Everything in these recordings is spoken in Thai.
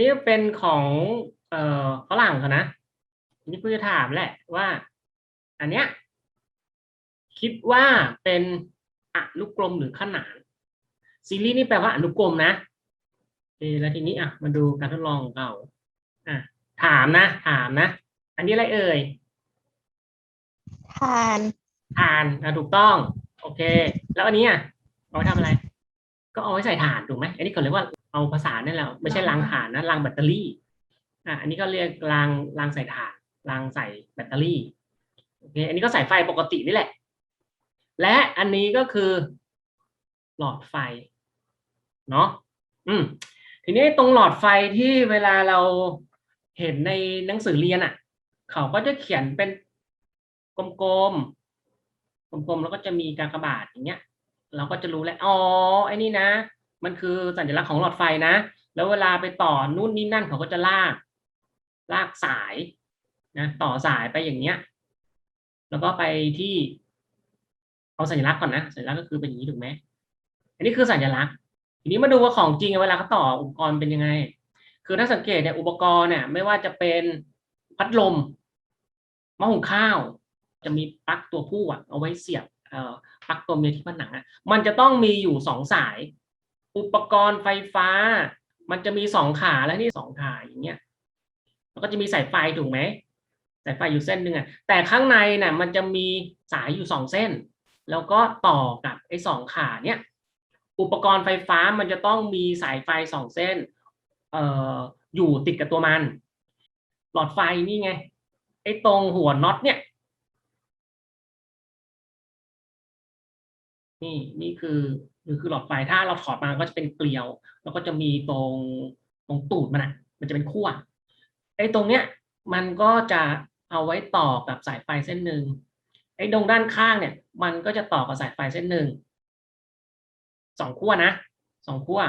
นี้เป็นของเอ่อฝรั่งเขานะอันนี้เพื่อถามแหละว่า อันเนี้ยคิดว่าเป็นอนุกรมหรือขนานซีรีส์นี่แปลว่าอนุกรมนะโอเคแล้วทีนี้อะมาดูการทดลองของเราอะถามนะ ถามนะ อันนี้อะไรเอ่ยทานฐานอะถูกต้อง โอเค แล้วอันนี้อะเอาไว้ทำอะไร ก็เอาไว้ใส่ถ่านถูกไหมอันนี้เขาเรียกว่า เอาภาษาเนี่ยแหละไม่ใช่รางถ่านนะรางแบตเตอรี่อะอันนี้ก็เรียกรางรางใส่ถ่านรางใส่แบตเตอรี่โอเคอันนี้ก็ใส่ไฟปกตินี่แหละ และอันนี้ก็คือหลอดไฟเนาะอืมทีนี้ตรงหลอดไฟที่เวลาเราเห็นในหนังสือเรียนอะ เขาก็จะเขียนเป็นกลมๆกลมๆแล้วก็จะมีกากบาทอย่างเงี้ย เราก็จะรู้แล้วอ๋อไอ้นี่นะ มันคือสัญลักษณ์ของหลอดไฟนะ แล้วเวลาไปต่อนู่นนี่นั่นเขาก็จะลาก ลากสายนะต่อสายไปอย่างเงี้ย แล้วก็ไปที่เอาสัญลักษณ์ก่อนนะสัญลักษณ์ก็คือเป็นอย่างนี้ถูกไหมอันนี้คือสัญลักษณ์ทีนี้มาดูว่าของจริงเวลาเขาต่ออุปกรณ์เป็นยังไง คือถ้าสังเกตเนี่ยอุปกรณ์เนี่ยไม่ว่าจะเป็นพัดลมหม้อหุงข้าว จะมีปลั๊กตัวผู้อะเอาไว้เสียบเอ่อปลั๊กตัวเมียที่ผนังอะมันจะต้องมีอยู่สองสาย อุปกรณ์ไฟฟ้า มันจะมีสองขาและนี่สองขาอย่างเงี้ยแล้วก็จะมีสายไฟถูกไหมสายไฟอยู่เส้นหนึ่งอะแต่ข้างในเนี่ยมันจะมีสายอยู่สองเส้น แล้วก็ต่อกับไอ้สองขาเนี่ยอุปกรณ์ไฟฟ้ามันจะต้องมีสายไฟสองเส้นเอ่ออยู่ติดกับตัวมัน หลอดไฟนี่ไงไอ้ตรงหัวน็อตเนี่ยนี่นี่คือ คือหลอดไฟถ้าเราถอดมาก็จะเป็นเกลียว แล้วก็จะมีตรงตรงตูดมันอะ มันจะเป็นขั้วไอ้ตรงเนี้ยมันก็จะเอาไว้ต่อกับสายไฟเส้นหนึ่งไอ้ตรงด้านข้างเนี่ย มันก็จะต่อกับสายไฟเส้นหนึ่งสองขั้วนะสองขั้ว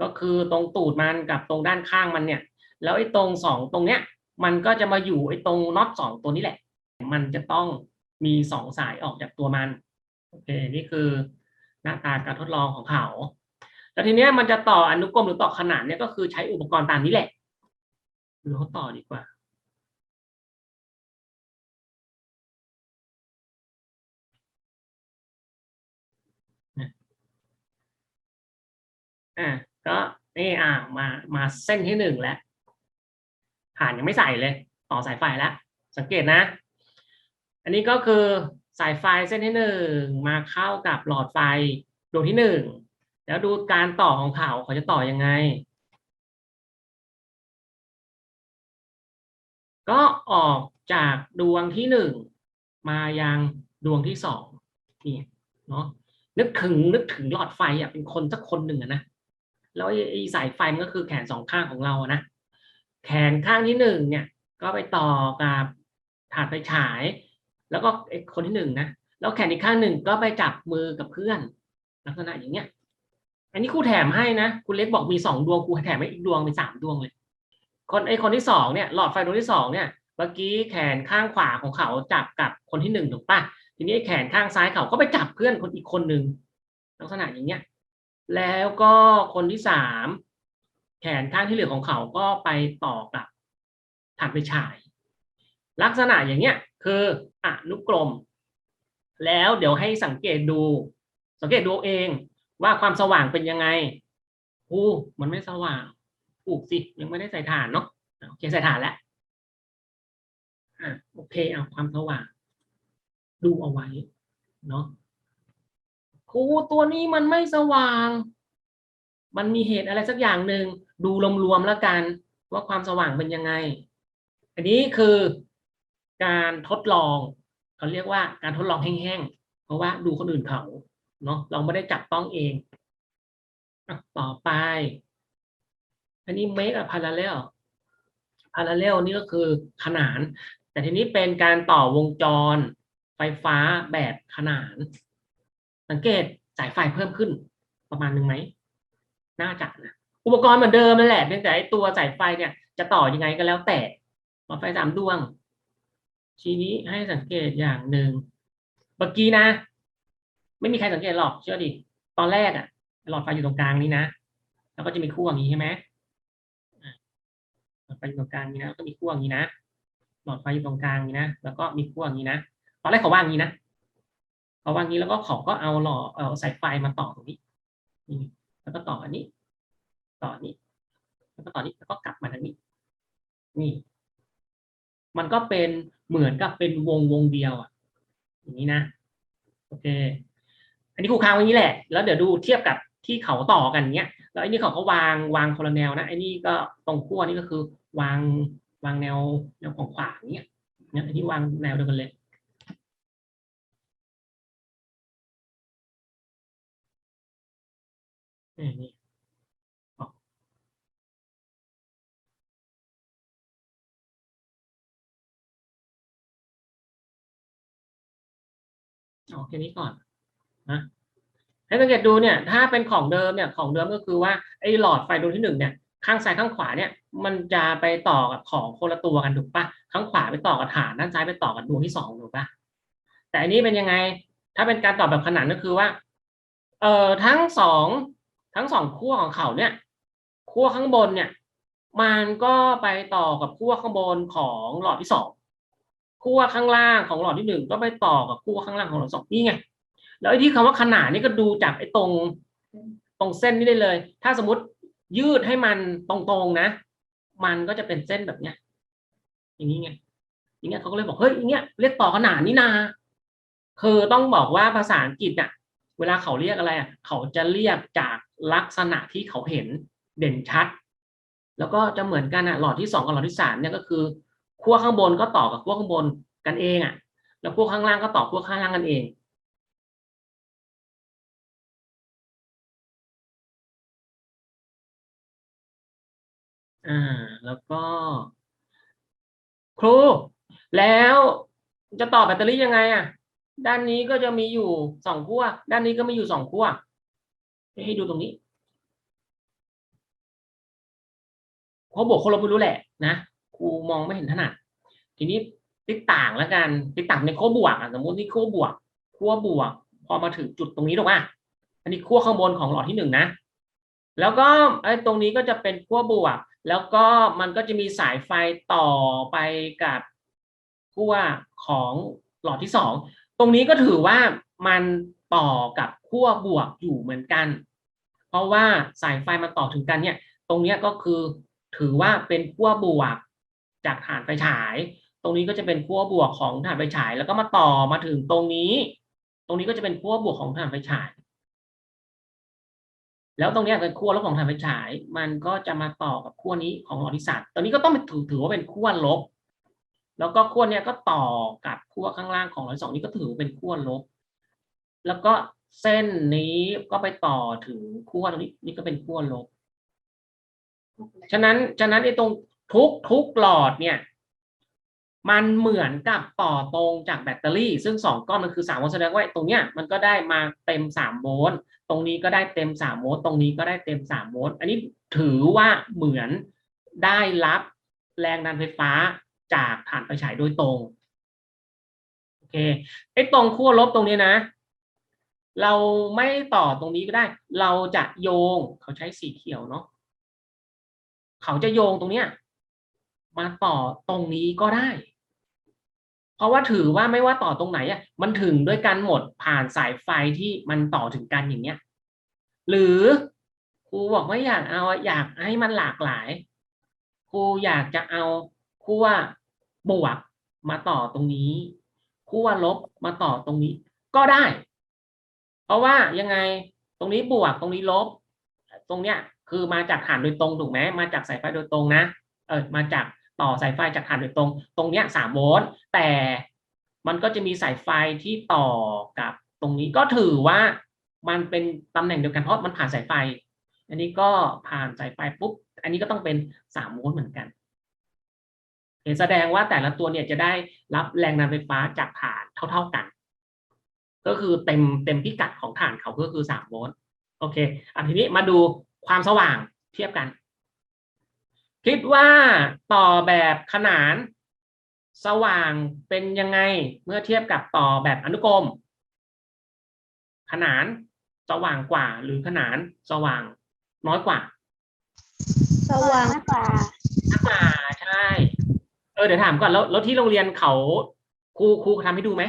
ก็คือตรงตูดมันกับตรงด้านข้างมันเนี่ย แล้วไอ้ตรงสองตรงเนี้ย มันก็จะมาอยู่ไอ้ตรงน็อตสองตัวนี้แหละ มันจะต้องมีสองสายออกจากตัวมันโอเคนี่คือ หน้าตาการทดลองของเขา แล้วทีเนี้ยมันจะต่ออนุกรมหรือต่อขนานเนี่ยก็คือใช้อุปกรณ์ตามนี้แหละดูเขาต่อดีกว่าอะก็นี่อ่ามามาเส้นที่หนึ่งแล้วผ่านยังไม่ใส่เลย ต่อสายไฟแล้ว สังเกตนะ อันนี้ก็คือ สายไฟเส้นที่หนึ่งมาเข้ากับหลอดไฟดวงที่หนึ่งแล้วดูการต่อของเขาเขาจะต่อยังไง ก็ออกจากดวงที่หนึ่งมายังดวงที่สองนี่เนาะนึกถึงนึกถึงหลอดไฟอะเป็นคนสักคนหนึ่งนะแล้วไอ้ไอ้สายไฟมันก็คือแขนสองข้างของเราอะนะแขนข้างที่หนึ่งเนี่ย ก็ไปต่อกับถาดไฟฉาย แล้วก็ไอ้คนที่หนึ่งนะแล้วแขนอีกข้างหนึ่งก็ไปจับมือกับเพื่อน ลักษณะอย่างเงี้ย อันนี้ครูแถมให้นะคุณเล็กบอกมีสองดวงครูแถมให้อีกดวงเป็นสามดวงเลย คนไอ้คนที่สองเนี่ยหลอดไฟดวงที่สองเนี่ยเมื่อกี้แขนข้างขวาของเขาจับกับคนที่หนึ่งถูกปะทีนี้แขนข้างซ้ายเขาก็ไปจับเพื่อนคนอีกคนหนึ่งลักษณะอย่างเงี้ย แล้วก็คนที่สามแขนข้างที่เหลือของเขาก็ไปต่อกับถัดไปฉาย ลักษณะอย่างเงี้ย คืออนุกรม แล้วเดี๋ยวให้สังเกตดู สังเกตดูเองว่าความสว่างเป็นยังไงอู้มันไม่สว่างถูกสิยังไม่ได้ใส่ถ่านเนาะโอเคใส่ถ่านแล้วอะโอเคเอาความสว่าง ดูเอาไว้เนาะครูตัวนี้มันไม่สว่าง มันมีเหตุอะไรสักอย่างหนึ่งดูรวมๆแล้วกัน ว่าความสว่างเป็นยังไง อันนี้คือ การทดลองเขาเรียกว่าการทดลองแห้งๆเพราะว่าดูคนอื่นเขาเนาะเราไม่ได้จับต้องเองต่อไป อันนี้ make a parallel parallel นี่ก็คือขนาน แต่ทีนี้เป็นการต่อวงจรไฟฟ้าแบบขนาน สังเกตสายไฟเพิ่มขึ้นประมาณหนึ่งไหมน่าจะนะอุปกรณ์เหมือนเดิมนั่นแหละเพียงแต่ไอตัวสายไฟเนี่ยจะต่อยังไงก็แล้วแต่หลอดไฟสามดวง ทีนี้ให้สังเกตอย่างหนึ่งเมื่อกี้นะ ไม่มีใครสังเกตหรอกเชื่อดิตอนแรกอะหลอดไฟอยู่ตรงกลางนี้นะแล้วก็จะมีคู่อย่างนี้ใช่ไหมหลอะฟอยู่ตรงกลางนี้นะแล้วก็มีขั้วอย่างนี้นะหลอดไฟอยู่ตรงกลางนี้นะแล้วก็มีขั้วอย่างนี้นะตอนแรกเขาวางอย่างนี้นะเขาวางอย่างนี้แล้วก็เขาก็เอาหลอดเอาสายไฟมาต่อตรงนี้นี่แล้วก็ต่ออันนี้ ต่ออันนี้แล้วก็ต่อนี้แล้วก็กลับมาทางนี้ นี่ มันก็เป็น เหมือนกับเป็นวงวงเดียวอะอย่างนี้นะโอเค อันนี้ครูค้างไว้นี้แหละ แล้วเดี๋ยวดูเทียบกับที่เขาต่อกันเนี้ย แล้วไอ้นี่เขาก็วางวางคนละแนวนะไอ้นี่ก็ตรงขั้วนี่ก็คือ วางวางแนวแนวของขวางเนี้ยเนี่ยอันนี้วางแนวเดียวกันเลยนี่ เอาแค่นี้ก่อนนะให้สังเกตดูเนี่ย ถ้าเป็นของเดิมเนี่ยของเดิมก็คือว่าไอ้หลอดไฟดวงที่หนึ่งเนี่ยข้างซ้ายข้างขวาเนี่ย มันจะไปต่อกับของคนละตัวกันถูกปะข้างขวาไปต่อกับฐานด้านซ้ายไปต่อกับดวงที่สองถูกปะแต่อันนี้เป็นยังไง ถ้าเป็นการต่อแบบขนานก็คือว่า เอ่อทั้งสองทั้งสองขั้วของเขาเนี่ยขั้วข้างบนเนี่ย มันก็ไปต่อกับขั้วข้างบนของหลอดที่สอง ขั้วข้างล่างของหลอดที่หนึ่งก็ไปต่อกับขั้วข้างล่างของหลอดสองนี่ไงแล้วไอ้ที่คำว่าขนาดนี่ก็ดูจากไอ้ตรงตรงเส้นนี้ได้เลย ถ้าสมมติยืดให้มันตรงๆนะ มันก็จะเป็นเส้นแบบเนี้ยอย่างนี้ไงอย่างเงี้ยเขาก็เลยบอกเฮ้ยอย่างเงี้ยเรียกต่อขนานนี่นาคือต้องบอกว่าภาษาอังกฤษอะเวลาเขาเรียกอะไรอะเขาจะเรียกจากลักษณะที่เขาเห็นเด่นชัด แล้วก็จะเหมือนกันอะหลอดที่สองกับหลอดที่สามเนี่ยก็คือ ขั้วข้างบนก็ต่อกับขั้วข้างบนกันเองอะ แล้วขั้วข้างล่างก็ต่อขั้วข้างล่างกันเองอ่าแล้วก็ ครู แล้วจะต่อแบตเตอรี่ยังไงอะ ด้านนี้ก็จะมีอยู่สองขั้วด้านนี้ก็มีอยู่สองขั้วให้ดูตรงนี้เขาบอกคนเราไม่รู้แหละนะ ครูมองไม่เห็นถนัดทีนี้ติ๊กต่างแล้วกันติ๊กต่างในขั้วบวกอะสมมตินี่ขั้วบวกขั้วบวก พอมาถึงจุดตรงนี้ถูกป่ะอันนี้ขั้วข้างบนของหลอดที่หนึ่งนะ แล้วก็ไอ้ตรงนี้ก็จะเป็นขั้วบวก แล้วก็มันก็จะมีสายไฟต่อไปกับขั้วของหลอดที่สองตรงนี้ก็ถือว่ามันต่อกับขั้วบวกอยู่เหมือนกัน เพราะว่าสายไฟมันต่อถึงกันเนี่ย ตรงเนี้ยก็คือถือว่าเป็นขั้วบวก จากฐานไฟฉาย ตรงนี้ก็จะเป็นขั้วบวกของฐานไฟฉาย แล้วก็มาต่อมาถึงตรงนี้ ตรงนี้ก็จะเป็นขั้วบวกของฐานไฟฉาย แล้วตรงนี้เป็นขั้วลบของฐานไฟฉาย มันก็จะมาต่อกับขั้วนี้ของหลอดที่สามตอนนี้ก็ต้องถือถือว่าเป็นขั้วลบ แล้วก็ขั้วเนี้ยก็ต่อกับขั้วข้างล่างของหลอดสองนี่ก็ถือว่าเป็นขั้วลบ แล้วก็เส้นนี้ก็ไปต่อถึงขั้วตรงนี้นี่ก็เป็นขั้วลบ ฉะนั้น ฉะนั้นไอ้ตรง ทุกทุกหลอดเนี่ย มันเหมือนกับต่อตรงจากแบตเตอรี่ ซึ่งสองก้อนมันคือสามโวลต์แสดงว่าตรงเนี้ยมันก็ได้มาเต็มสามโวลต์ตรงนี้ก็ได้เต็มสามโวลต์ตรงนี้ก็ได้เต็มสามโวลต์อันนี้ถือว่าเหมือนได้รับแรงดันไฟฟ้าจากฐานไฟฉายโดยตรงโอเคไอ้ตรงขั้วลบตรงนี้นะ เราไม่ต่อตรงนี้ก็ได้ เราจะโยงเขาใช้สีเขียวเนาะเขาจะโยงตรงเนี้ย มาต่อตรงนี้ก็ได้ เพราะว่าถือว่าไม่ว่าต่อตรงไหนอะมันถึงด้วยกันหมดผ่านสายไฟที่มันต่อถึงกันอย่างเงี้ย หรือครูบอกว่าอยากเอาอยากให้มันหลากหลายครูอยากจะเอาขั้วบวกมาต่อตรงนี้ขั้วลบมาต่อตรงนี้ ก็ได้ เพราะว่ายังไงตรงนี้บวกตรงนี้ลบ ตรงเนี้ยคือมาจากฐานโดยตรงถูกไหมมาจากสายไฟโดยตรงนะเออมาจาก ต่อสายไฟจากฐานโดยตรง ตรงเนี้ยสามโวลต์แต่มันก็จะมีสายไฟที่ต่อกับตรงนี้ก็ถือว่ามันเป็นตำแหน่งเดียวกันเพราะมันผ่านสายไฟ อันนี้ก็ผ่านสายไฟปุ๊บอันนี้ก็ต้องเป็นสามโวลต์เหมือนกันเห็นแสดงว่าแต่ละตัวเนี่ยจะได้รับแรงดันไฟฟ้าจากฐานเท่า ๆกัน ก็คือเต็มเต็มพิกัดของฐานเขาก็คือสามโวลต์โอเคอันทีนี้มาดูความสว่างเทียบกัน คิดว่าต่อแบบขนาน สว่างเป็นยังไงเมื่อเทียบกับต่อแบบอนุกรม ขนานสว่างกว่า หรือขนานสว่างน้อยกว่า สว่างกว่าน้อยกว่าใอเดี๋ยวถามก่อนแล้วแล้วที่โรงเรียนเขาครูครูทำให้ดูไหม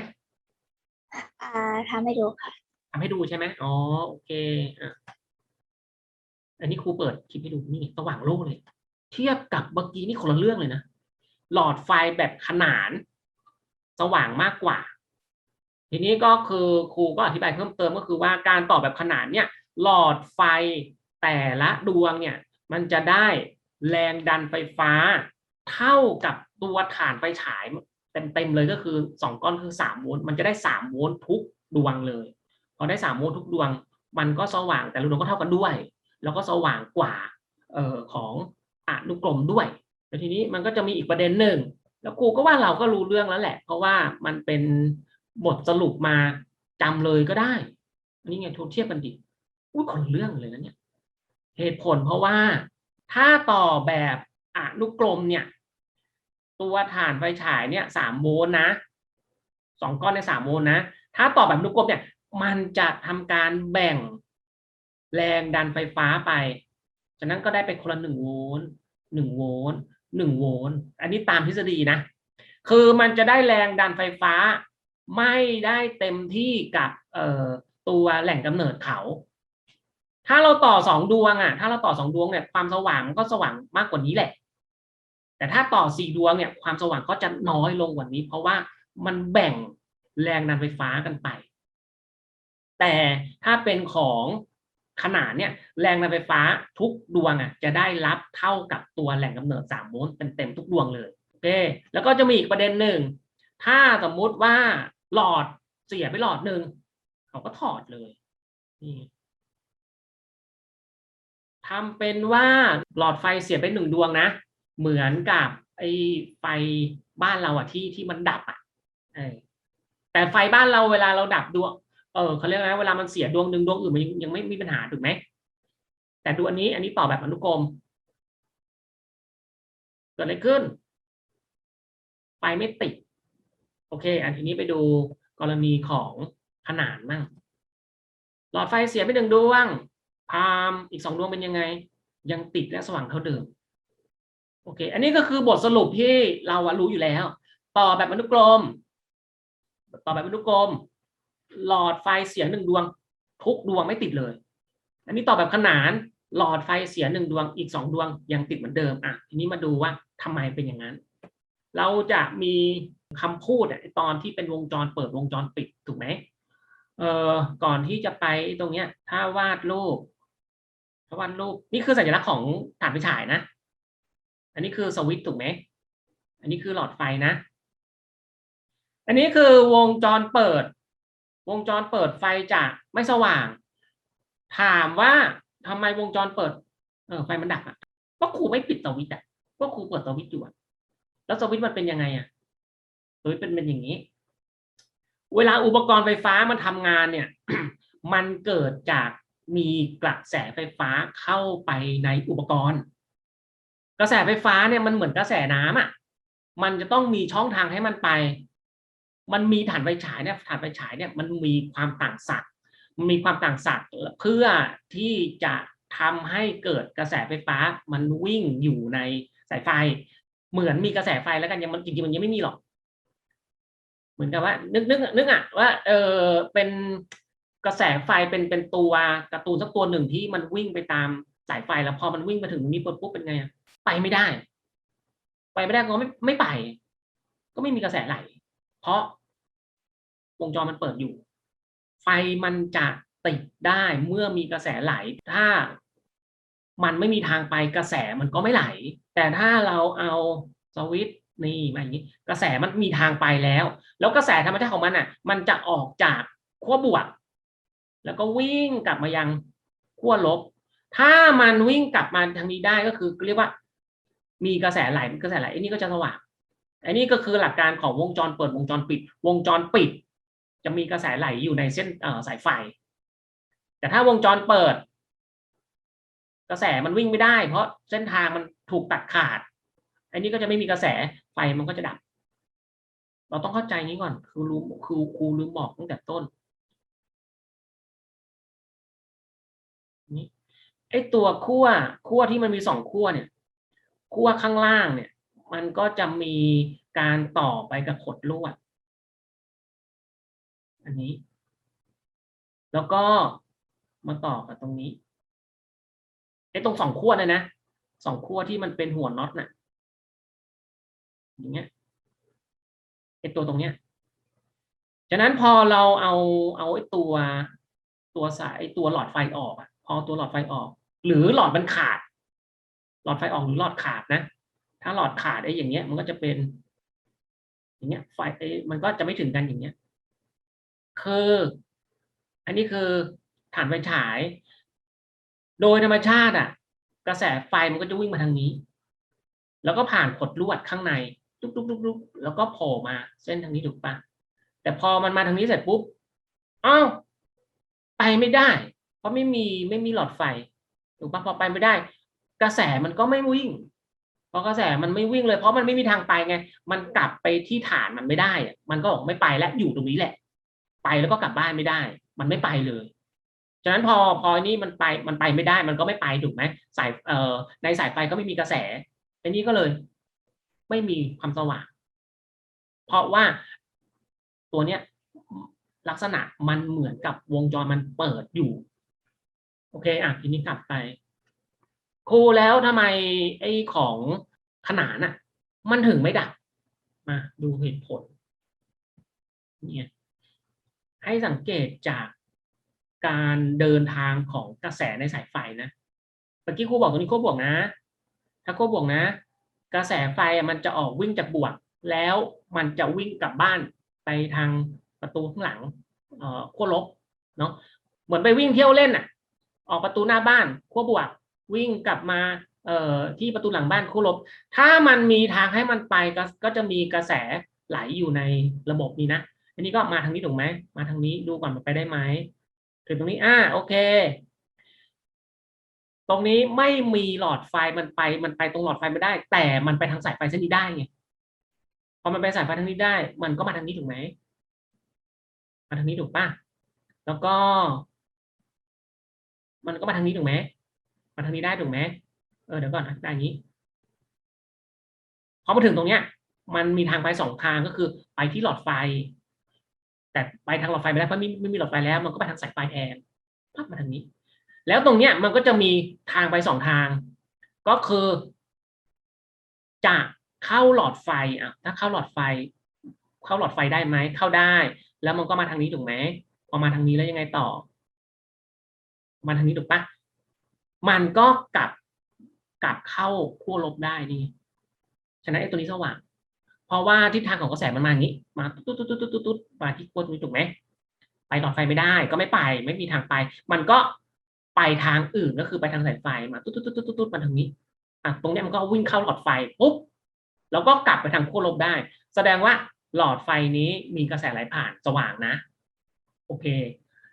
อ่าทำให้ดูค่ะทำให้ดูใช่ไหมอ๋อโอเคอะอันนี้ครูเปิดคลิปให้ดูนี่สว่างโล่เลย เทียบกับเมื่อกี้นี่คนละเรื่องเลยนะ หลอดไฟแบบขนาน สว่างมากกว่า ทีนี้ก็คือครูก็อธิบายเพิ่มเติมก็คือว่าการต่อแบบขนานเนี่ยหลอดไฟแต่ละดวงเนี่ยมันจะได้แรงดันไฟฟ้า เท่ากับตัวฐานไฟฉายเต็มๆเลยก็คือสองก้อนคือสามโวลต์มันจะได้สามโวลต์ทุกดวงเลย พอได้สามโวลต์ทุกดวง มันก็สว่างแต่ละดวงก็เท่ากันด้วย แล้วก็สว่างกว่าออของ อนุกรมด้วยแล้วทีนี้มันก็จะมีอีกประเด็นหนึ่ง แล้วกูก็ว่าเราก็รู้เรื่องแล้วแหละ เพราะว่ามันเป็นบทสรุปมาจำเลยก็ได้อันนี้ไงทุเทียบกันดิอุ้ยคนเรื่องเลยนะเนี่ยเหตุผลเพราะว่าถ้าต่อแบบอนุกรมเนี่ย ตัวฐานไฟฉายเนี่ยสามโวลต์นะสองก้อนในสามโวลต์นะ ถ้าต่อแบบอนุกรมเนี่ย มันจะทำการแบ่งแรงดันไฟฟ้าไป ฉะนั้นก็ได้เป็นคนละหนึ่งโวลต์หนึ่งโวลต์หนึ่งโวลต์อันนี้ตามทฤษฎีนะ คือมันจะได้แรงดันไฟฟ้า ไม่ได้เต็มที่กับเตัวแหล่งกำเนิดเขา ถ้าเราต่อสองดวงอะ ถ้าเราต่อสองดวงเนี่ยความสว่างมันก็สว่างมากกว่านี้แหละ แต่ถ้าต่อสี่ดวงเนี่ยความสว่างก็จะน้อยลงกว่านี้ เพราะว่ามันแบ่งแรงดันไฟฟ้ากันไป แต่ถ้าเป็นของ ขนาดเนี่ยแรงดันไฟฟ้าทุกดวงอะจะได้รับเท่ากับตัวแหล่งกำเนิดสามโวลต์เต็มๆทุกดวงเลยโอเคแล้วก็จะมีอีกประเด็นหนึ่งถ้าสมมุติว่าหลอดเสียไปหลอดหนึ่งเขาก็ถอดเลยนี่ทำเป็นว่าหลอดไฟเสียไปหนึ่งดวงนะ เหมือนกับไอ้ไฟบ้านเราอะที่ที่มันดับอะแต่ไฟบ้านเราเวลาเราดับดวง เออเขาเรียกอะไรเวลามันเสียดวงหนึ่งดวงอื่นมันยังยังไม่มีปัญหาถูกไหมแต่ดูอันนี้อันนี้ต่อแบบอนุกรมเกิดอะไรขึ้นไฟไม่ติด โอเค อันทีนี้ไปดูกรณีของขนานมั่งหลอดไฟเสียไปหนึ่งดวงพามอีกสองดวงเป็นยังไง ยังติดและสว่างเท่าเดิม โอเค อันนี้ก็คือบทสรุปที่เรารู้อยู่แล้ว ต่อแบบอนุกรม ต่อแบบอนุกรม หลอดไฟเสียหนึ่งดวง ทุกดวงไม่ติดเลย อันนี้ต่อแบบขนานหลอดไฟเสียหนึ่งดวงอีกสองดวงยังติดเหมือนเดิมอะทีนี้มาดูว่าทำไมเป็นอย่างนั้น เราจะมีคำพูดตอนที่เป็นวงจรเปิดวงจรปิดถูกไหมเอ่อก่อนที่จะไปตรงเนี้ย ถ้าวาดรูปถ้าวาดรูปนี่คือสัญลักษณ์ของฐานไฟฉายนะ อันนี้คือสวิตช์ถูกไหมอันนี้คือหลอดไฟนะ อันนี้คือวงจรเปิด วงจรเปิดไฟจะไม่สว่าง ถามว่าทำไมวงจรเปิดเออไฟมันดับอะก็ครูไม่ปิดสวิตช์อะก็ครูเปิดสวิตช์อยู่อะแล้วสวิตช์มันเป็นยังไงอะสวิตช์เป็นเป็นอย่างนี้ เวลาอุปกรณ์ไฟฟ้ามันทำงานเนี่ย มันเกิดจากมีกระแสไฟฟ้าเข้าไปในอุปกรณ์ กระแสไฟฟ้าเนี่ยมันเหมือนกระแสน้ำอะมันจะต้องมีช่องทางให้มันไป มันมีฐานไฟฉายเนี่ยฐานไฟฉายเนี่ยมันมีความต่างศักย์มันมีความต่างศักย์เพื่อที่จะทำให้เกิดกระแสไฟฟ้ามันวิ่งอยู่ในสายไฟ เหมือนมีกระแสไฟแล้วกันยังมันจริงๆมันยังไม่มีหรอก เหมือนกับว่า นึกนึกนึกอะว่า เออเป็นกระแสไฟเป็นเป็นตัวการ์ตูนสักตัวหนึ่งที่มันวิ่งไปตามสายไฟแล้วพอมันวิ่งมาถึงตรงนี้ปุ๊บปุ๊บเป็นไงอะไปไม่ได้ ไปไม่ได้ก็ไม่ไม่ไป ก็ไม่มีกระแสไหล เพราะวงจรมันเปิดอยู่ ไฟมันจะติดได้เมื่อมีกระแสไหล ถ้ามันไม่มีทางไปกระแสมันก็ไม่ไหล แต่ถ้าเราเอาสวิตช์นี่มาอย่างนี้กระแสมันมีทางไปแล้ว แล้วกระแสธรรมชาติของมันอะ มันจะออกจากขั้วบวก แล้วก็วิ่งกลับมายังขั้วลบ ถ้ามันวิ่งกลับมาทางนี้ได้ก็คือเรียกว่า มีกระแสไหลกระแสไหลไอ้นี่ก็จะสว่าง อันนี้ก็คือหลักการของวงจรเปิดวงจรปิด วงจรปิด จะมีกระแสไหลอยู่ในเส้นสายไฟ แต่ถ้าวงจรเปิด กระแสมันวิ่งไม่ได้ เพราะเส้นทางมันถูกตัดขาด อันนี้ก็จะไม่มีกระแสไฟมันก็จะดับ เราต้องเข้าใจนี้ก่อน คือรู้คือครูลืมบอกตั้งแต่ต้นนี่ไอตัวขั้วขั้วที่มันมีสองขั้วเนี่ยขั้วข้างล่างเนี่ย มันก็จะมีการต่อไปกับขดลวด อันนี้ แล้วก็มาต่อกับตรงนี้ไอ้ตรงสองขั้วเนี่ยนะสองขั้วที่มันเป็นหัวน็อตน่ะ อย่างเงี้ยไอ้ตัวตรงเนี้ย ฉะนั้นพอเราเอาเอาไอ้ตัวตัวสายไอ้ตัวหลอดไฟออกอะพอตัวหลอดไฟออก หรือหลอดมันขาด หลอดไฟออกหรือหลอดขาดนะ ถ้าหลอดขาดไอ้อย่างเงี้ย มันก็จะเป็น อย่างเงี้ยไฟไอ้มันก็จะไม่ถึงกันอย่างเงี้ยคืออันนี้คือฐานไฟฉาย โดยธรรมชาติอะ กระแสไฟมันก็จะวิ่งมาทางนี้ แล้วก็ผ่านขดลวดข้างในลุกลุกลุกลุกแล้วก็โผล่มาเส้นทางนี้ถูกปะแต่พอมันมาทางนี้เสร็จปุ๊บอ้าวไปไม่ได้ เพราะไม่มีไม่มีหลอดไฟถูกปะพอไปไม่ได้ กระแสมันก็ไม่วิ่ง เพราะกระแสมันไม่วิ่งเลยเพราะมันไม่มีทางไปไง มันกลับไปที่ฐานมันไม่ได้ มันก็บอกไม่ไปและอยู่ตรงนี้แหละ ไปแล้วก็กลับบ้านไม่ได้ มันไม่ไปเลยฉะนั้นพอพอนี่มันไปมันไปไม่ได้ มันก็ไม่ไปถูกไหมสายเอ่อในสายไฟก็ไม่มีกระแสอันนี้ก็เลย ไม่มีความสว่าง เพราะว่าตัวเนี้ยลักษณะมันเหมือนกับวงจรมันเปิดอยู่ โอเคอะทีนี้กลับไป ครูแล้วทำไมไอ้ของขนานอะ มันถึงไม่ดับ มาดูเหตุผล เนี่ยให้สังเกตจากการเดินทางของกระแสในสายไฟนะเมื่อกี้ครูบอกตรงนี้ครูบวกนะ ถ้าครูบวกนะ กระแสไฟมันจะออกวิ่งจากบวก แล้วมันจะวิ่งกลับบ้านไปทางประตูข้างหลังเอ่อขั้วลบเนาะเหมือนไปวิ่งเที่ยวเล่นอะ ออกประตูหน้าบ้านขั้วบวก วิ่งกลับมาเอ่อที่ประตูหลังบ้านขั้วลบถ้ามันมีทางให้มันไปก็ก็จะมีกระแสไหลอยู่ในระบบนี้นะ อันนี้ก็มาทางนี้ถูกไหม มาทางนี้ดูก่อนมันไปได้ไหมถึงตรงนี้อ่าโอเค ตรงนี้ไม่มีหลอดไฟมันไป มันไปตรงหลอดไฟไม่ได้ แต่มันไปทางสายไฟเส้นนี้ได้ไงพอมันไปสายไฟทางนี้ได้ มันก็มาทางนี้ถูกไหมมาทางนี้ถูกป่ะแล้วก็ มันก็มาทางนี้ถูกไหม มาทางนี้ได้ถูกไหมเออเดี๋ยวก่อนนะได้อย่างนี้พอมาถึงตรงเนี้ย มันมีทางไปสองทางก็คือไปที่หลอดไฟ แต่ไปทางหลอดไฟไม่ได้เพราะไม่ไม่มีหลอดไฟแล้ว มันก็ไปทางสายไฟแทนปั๊บมาทางนี้ แล้วตรงเนี้ยมันก็จะมีทางไปสองทาง ก็คือจะเข้าหลอดไฟอะถ้าเข้าหลอดไฟ เข้าหลอดไฟได้ไหมเข้าได้ แล้วมันก็มาทางนี้ถูกไหมพอมาทางนี้แล้วยังไงต่อ มาทางนี้ถูกปะ มันก็กลับกลับเข้าขั้วลบได้นี่ฉะนั้นไอ้ตัวนี้สว่างเพราะว่าทิศทางของกระแสมันมาอย่างนี้ มาตุ๊ดตุ๊ดตุ๊ดตุ๊ดตุ๊ดมาที่ขั้วตรงนี้ถูกไหมไปหลอดไฟไม่ได้ ก็ไม่ไป ไม่มีทางไป มันก็ไปทางอื่นก็คือไปทางสายไฟมาตุ๊ดตุ๊ดตุ๊ดตุ๊ดตุ๊ดมาทางนี้อะตรงเนี้ยมันก็วิ่งเข้าหลอดไฟปุ๊บแล้วก็กลับไปทางขั้วลบได้ แสดงว่าหลอดไฟนี้มีกระแสไหลผ่านสว่างนะ โอเค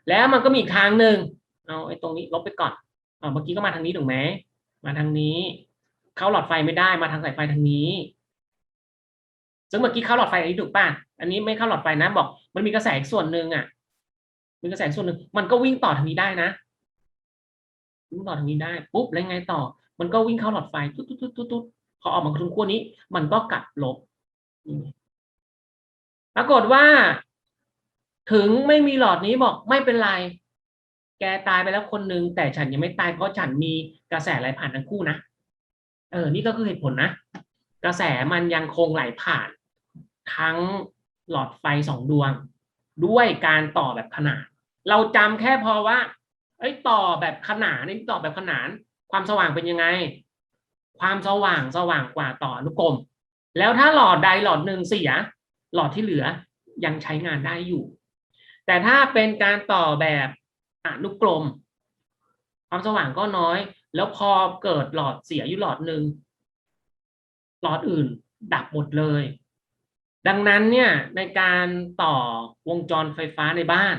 แล้วมันก็มีอีกทางหนึ่งเอาไอ้ตรงนี้ลบไปก่อน เมื่อกี้ก็มาทางนี้ถูกไหมมาทางนี้ เข้าหลอดไฟไม่ได้มาทางสายไฟทางนี้ ซึ่งเมื่อกี้เข้าหลอดไฟอันนี้ถูกป่ะอันนี้ไม่เข้าหลอดไฟนะบอก มันมีกระแสอีกส่วนหนึ่งอะมีกระแสส่วนหนึ่งมันก็วิ่งต่อทางนี้ได้นะวิ่งต่อทางนี้ได้ปุ๊บแล้วไงต่อ มันก็วิ่งเข้าหลอดไฟตุ๊ดตุ๊ดตุ๊ดตุ๊ดตุ๊ดพอออกมาตรงขั้วนี้ มันก็กลับลบปรากฏว่า ถึงไม่มีหลอดนี้บอกไม่เป็นไร แกตายไปแล้วคนหนึ่งแต่ฉันยังไม่ตายเพราะฉันมีกระแสไหลผ่านทั้งคู่นะเออ นี่ก็คือเหตุผลนะ กระแสมันยังคงไหลผ่าน ทั้งหลอดไฟสองดวง ด้วยการต่อแบบขนาน เราจำแค่พอว่าเอ้ต่อแบบขนานนี่ต่อแบบขนาน ความสว่างเป็นยังไง ความสว่างสว่างกว่าต่ออนุกรม แล้วถ้าหลอดใดหลอดหนึ่งเสีย หลอดที่เหลือยังใช้งานได้อยู่ แต่ถ้าเป็นการต่อแบบ อนุกรมความสว่างก็น้อย แล้วพอเกิดหลอดเสียอยู่หลอดหนึ่งหลอดอื่นดับหมดเลย ดังนั้นเนี่ยในการต่อวงจรไฟฟ้าในบ้าน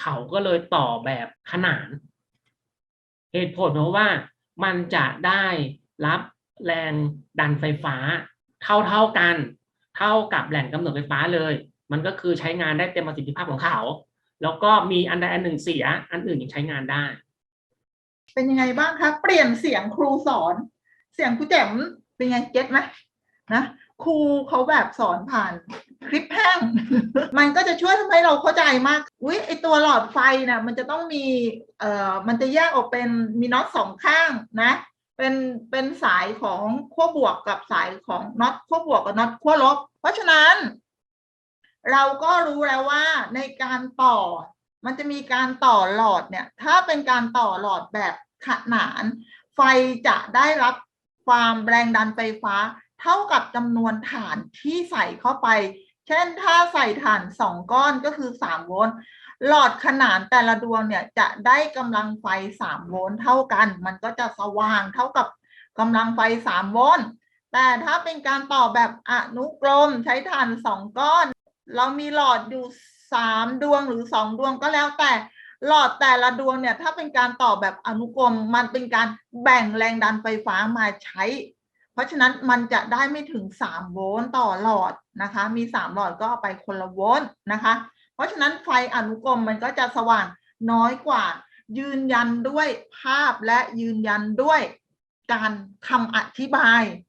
เขาก็เลยต่อแบบขนาน เหตุผลเพราะว่ามันจะได้รับแรงดันไฟฟ้า เท่าเท่าๆกัน เท่ากับแหล่งกำเนิดไฟฟ้าเลย มันก็คือใช้งานได้เต็มประสิทธิภาพของเขา แล้วก็มีอันใดอันหนึ่งเสีย อันอื่นยังใช้งานได้ เป็นยังไงบ้างคะเปลี่ยนเสียงครูสอน เสียงครูแจ่มเป็นไงเก็ตไหมนะครูเขาแบบสอนผ่านคลิปแห้ง มันก็จะช่วยทำให้เราเข้าใจมาก อุ๊ยไอตัวหลอดไฟน่ะมันจะต้องมีเอ่อมันจะแยกออกเป็นมีน็อตสองข้างนะ เป็นเป็นสายของขั้วบวกกับสายของน็อตขั้วบวกกับน็อตขั้วลบ เพราะฉะนั้น เราก็รู้แล้วว่าในการต่อ มันจะมีการต่อหลอดเนี่ย ถ้าเป็นการต่อหลอดแบบขนาน ไฟจะได้รับความแรงดันไฟฟ้า เท่ากับจำนวนฐานที่ใส่เข้าไป เช่นถ้าใส่ฐานสองก้อนก็คือสามโวลต์หลอดขนานแต่ละดวงเนี่ยจะได้กำลังไฟสามโวลต์เท่ากัน มันก็จะสว่างเท่ากับกำลังไฟสามโวลต์แต่ถ้าเป็นการต่อแบบอนุกรมใช้ฐานสองก้อน เรามีหลอดอยู่สามดวงหรือสองดวงก็แล้วแต่หลอดแต่ละดวงเนี่ยถ้าเป็นการต่อแบบอนุกรมมันเป็นการแบ่งแรงดันไฟฟ้ามาใช้ เพราะฉะนั้นมันจะได้ไม่ถึงสามโวลต์ต่อหลอดนะคะ มีสามหลอดก็เอาไปคนละโวลต์นะคะ เพราะฉะนั้นไฟอนุกรมมันก็จะสว่างน้อยกว่า ยืนยันด้วยภาพและยืนยันด้วยการคำอธิบาย